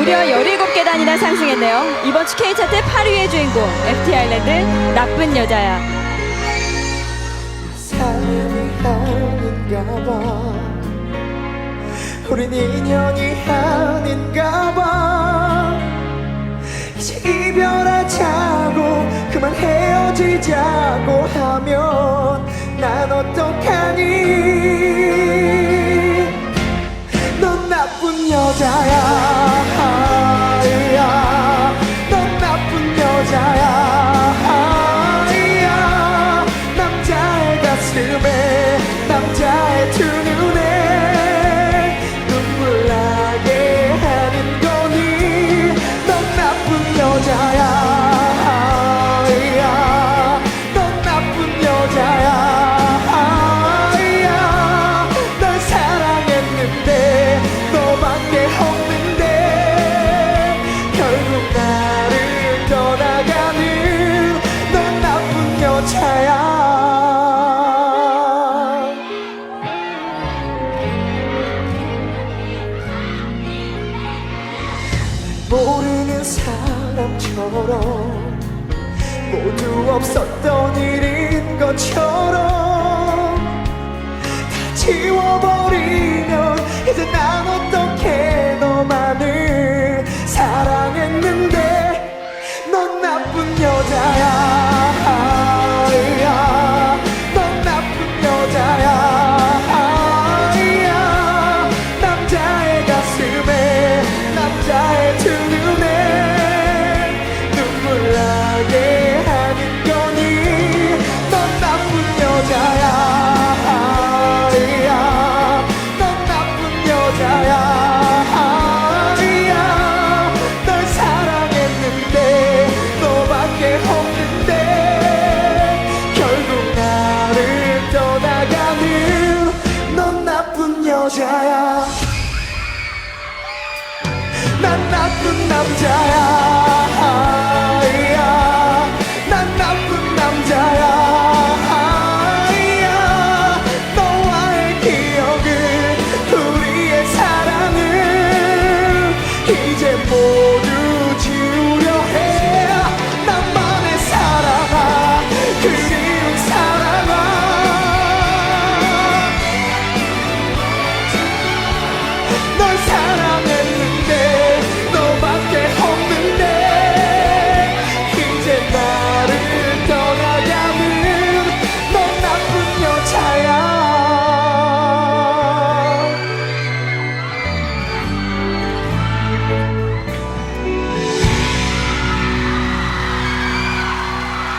무려 17계단이나 상승했네요. 이번 주 K차트 8위의 주인공 FT 아일랜드 나쁜 여자야. 사랑이 아닌가 봐 우린 인연이 아닌가 봐 이제 이별하자고 그만 헤어지자고 하면 난 어떡하니 넌 나쁜 여자야 모르는 사람처럼 모두 없었던 일인 것처럼 다 지워버리 여자야 난 나쁜 남자야. 난 나쁜 남자야. 너와의 기억은 우리의 사랑은 이제 모두